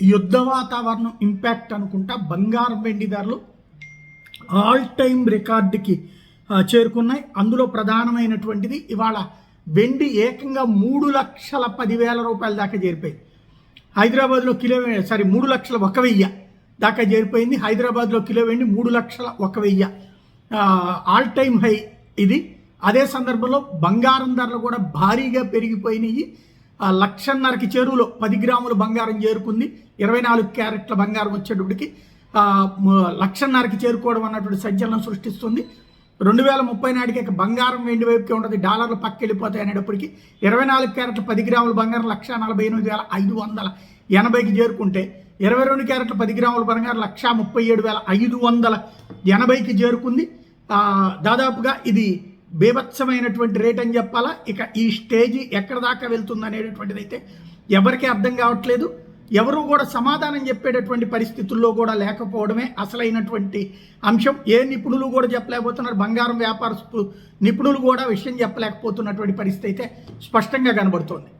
యుద్ధ వాతావరణం ఇంపాక్ట్ అనుకుంటా బంగారం వెండి ధరలు ఆల్ టైమ్ రికార్డుకి చేరుకున్నాయి. అందులో ప్రధానమైనటువంటిది ఇవాళ వెండి ఏకంగా మూడు లక్షల పదివేల రూపాయల దాకా చేరిపోయింది. హైదరాబాద్లో కిలో సారీ మూడు లక్షల ఒక వెయ్య దాకా చేరిపోయింది. హైదరాబాద్లో కిలో వెండి మూడు లక్షల ఒక వెయ్య ఆల్ టైమ్ హై ఇది. అదే సందర్భంలో బంగారం ధరలు కూడా భారీగా పెరిగిపోయినాయి. లక్షన్నరకి చెరువులో పది గ్రాముల బంగారం చేరుకుంది. ఇరవై నాలుగు క్యారెట్ల బంగారం వచ్చేటప్పటికి లక్షన్నరకి చేరుకోవడం అన్నటువంటి సంచలనం సృష్టిస్తుంది. రెండు వేల ముప్పై నాటికి బంగారం వెండి వైపుకి ఉంటుంది. డాలర్లు పక్క వెళ్ళిపోతాయి అనేటప్పటికి ఇరవై నాలుగు క్యారెట్ల పది గ్రాముల బంగారం లక్ష నలభై ఎనిమిది వేల ఐదు వందల ఎనభైకి చేరుకుంటే ఇరవై రెండు క్యారెట్ల పది గ్రాముల బంగారం లక్ష ముప్పై ఏడు వేల ఐదు వందల ఎనభైకి చేరుకుంది. దాదాపుగా ఇది బీభత్సమైనటువంటి రేట్ అని చెప్పాలా? ఇక ఈ స్టేజ్ ఎక్కడ దాకా వెళ్తుంది అనేటటువంటిది అయితే ఎవరికీ అర్థం కావట్లేదు. ఎవరు కూడా సమాధానం చెప్పేటటువంటి పరిస్థితుల్లో కూడా లేకపోవడమే అసలైనటువంటి అంశం. ఏ నిపుణులు కూడా చెప్పలేకపోతున్నారు. బంగారం వ్యాపార నిపుణులు కూడా విషయం చెప్పలేకపోతున్నటువంటి పరిస్థితి అయితే స్పష్టంగా కనబడుతోంది.